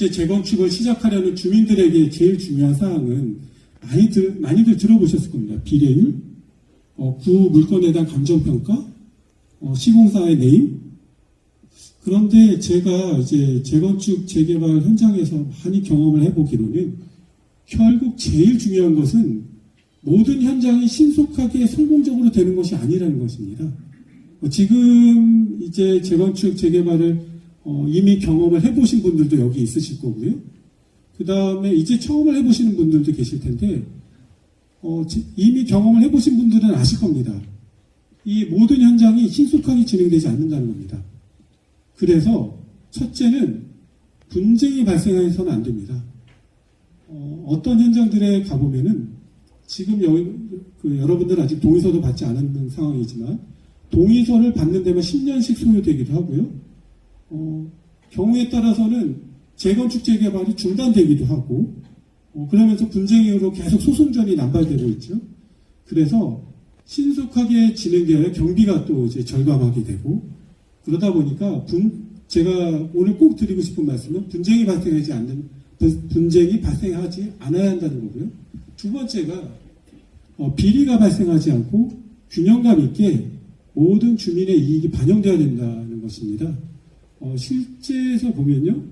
제 재건축을 시작하려는 주민들에게 제일 중요한 사항은 많이들 많이들 들어보셨을 겁니다. 비례율, 어, 구 물건에 대한 감정평가, 어, 시공사의 네임. 그런데 제가 이제 재건축 재개발 현장에서 많이 경험을 해보기로는 결국 제일 중요한 것은 모든 현장이 신속하게 성공적으로 되는 것이 아니라는 것입니다. 어, 지금 이제 재건축 재개발을 어, 이미 경험을 해보신 분들도 여기 있으실 거고요. 그 다음에 이제 처음을 해보시는 분들도 계실 텐데 어, 지- 이미 경험을 해보신 분들은 아실 겁니다. 이 모든 현장이 신속하게 진행되지 않는다는 겁니다. 그래서 첫째는 분쟁이 발생해서는 안 됩니다. 어, 떤 현장들에 가보면은 지금 여, 그 여러분들 아직 동의서도 받지 않은 상황이지만 동의서를 받는 데만 10년씩 소요되기도 하고요. 어, 경우에 따라서는 재건축 재개발이 중단되기도 하고 어, 그러면서 분쟁 이후로 계속 소송전이 남발되고 있죠. 그래서 신속하게 진행되어야 경비가 또 이제 절감하게 되고 그러다 보니까 분, 제가 오늘 꼭 드리고 싶은 말씀은 분쟁이 발생하지 않는 분- 분쟁이 발생하지 않아야 한다는 거고요. 두 번째가 어, 비리가 발생하지 않고 균형감 있게 모든 주민의 이익이 반영돼야 된다는 것입니다. 어, 실제에서 보면요,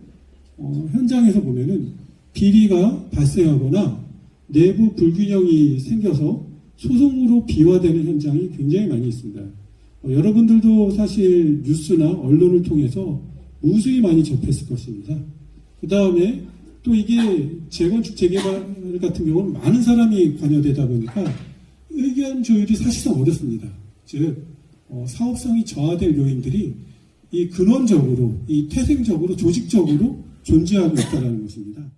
어, 현장에서 보면은 비리가 발생하거나 내부 불균형이 생겨서 소송으로 비화되는 현장이 굉장히 많이 있습니다. 어, 여러분들도 사실 뉴스나 언론을 통해서 무수히 많이 접했을 것입니다. 그 다음에 또 이게 재건축 재개발 같은 경우는 많은 사람이 관여되다 보니까 의견 조율이 사실상 어렵습니다. 즉 어, 사업성이 저하될 요인들이 이 근원적으로, 이 태생적으로, 조직적으로 존재하고 있다는 것입니다.